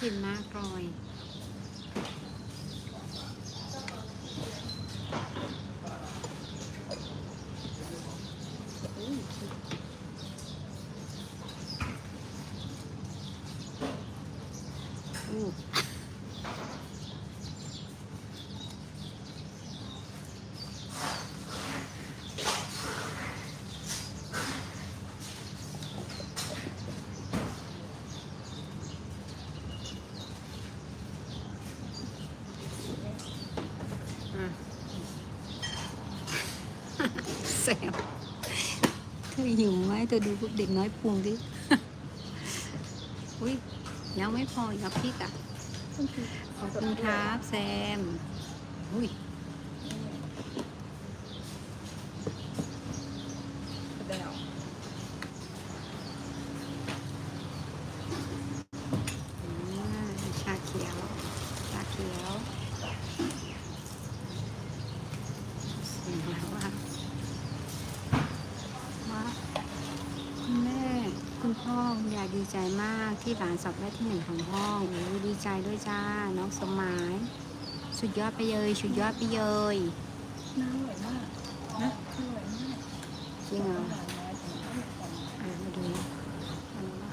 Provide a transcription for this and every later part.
กินมากรอยอู้อะ แซวเธอหิวไหมเธอดูพวกเด็กน้อยพุงดิ อุ้ยยังไม่พออีกครับพี่กะขอบคุณครับแซม อุ้ย อ่าชาเขียว ชาเขียวเสียงแล้วว่าว่าคุณแม่ คุณพ่อคุณยายดีใจมากที่หลานสอบได้ที่หนึ่งของห้องโอ้ยดีใจด้วยจ้า น้องสมหมาย สุดยอดไปเลย สุดยอดไปเลยน้ำอร่อยมากนะอร่อยมากจริงเหรอหวานน้อยแต่อร่อยอ่ามาดูอันนี้ว่า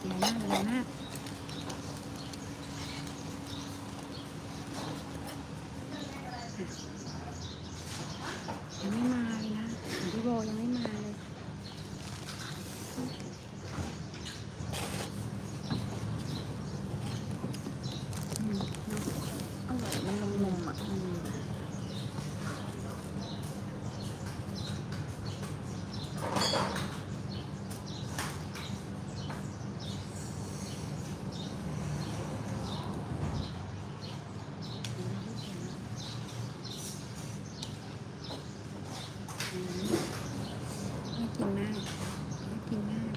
ใหญ่มากใหญ่มากยังไม่มาเลยนะของพี่โบยังไม่มาเลย อืมเนอะ อร่อยมันนมๆอะ อืม อืมน่ากินมากน่ากินมาก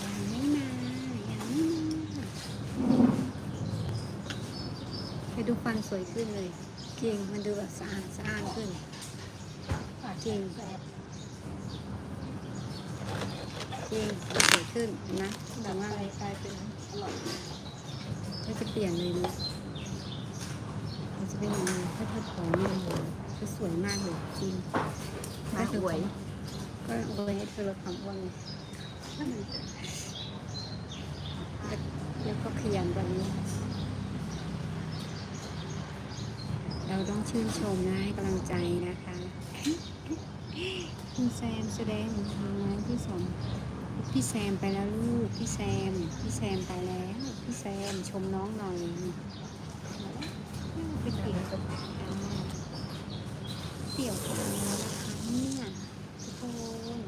ยังไม่มายังไม่มา ไปดูฟันสวยขึ้นเลยจริงมันดูแบบสะอาดสะอาดขึ้นจริงจริงสวยขึ้นนะแต่ว่าไปกลายเป็นอร่อยถ้าจะเปลี่ยนเลยนะมันจะเป็นยังไงถ้าเธอผอมลงเลยจะสวยมากเลยจริงน่าสวยก็เอาไว้ให้เธอลดความอ้วนแล้วก็ขยันกว่านี้ เราต้องชื่นชมนะให้กำลังใจนะคะคุณแซมแสดงทางงานที่สองพี่แซมไปแล้วลูกพี่แซมพี่แซมไปแล้วพี่แซมชมน้องหน่อยไปเกี่ยวเกี่ยวกันนะคะเนี่ยทุกคน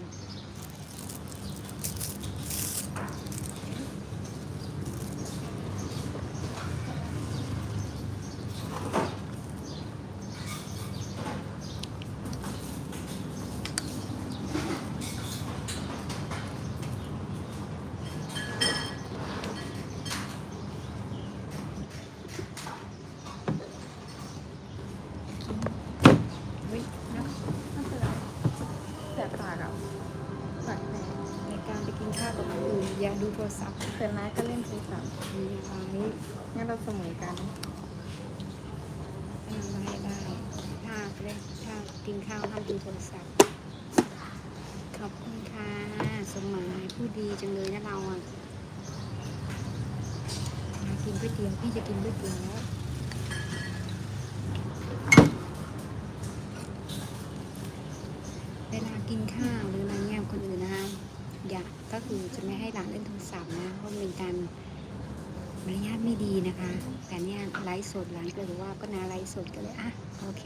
เฮ้ยนะ น่าเป็นไรแต่ปากอะปากแดง ในการไปกินข้าวกับคน อย่าดูโทรศัพท์แต่น้าก็เล่นโทรศัพท์มีอะไรงั้นเราเสมอกันทำอะไรได้ถ้าเล่นถ้ากินข้าวห้ามดูโทรศัพท์ ขอบคุณค่ะสมหมายพูดดีจังเลยนะเราอะมากินก๋วยเตี๋ยวพี่จะกินก๋วยเตี๋ยวแล้วเวลากินข้าวหรือ ก็คือจะไม่ให้หลานเล่นโทรศัพท์นะเพราะมันเป็นการมารยาทไม่ดีนะคะ แต่เนี่ยไลฟ์สดหลานก็เลยว่าก็นาไลฟ์สดก็เลยอะโอเค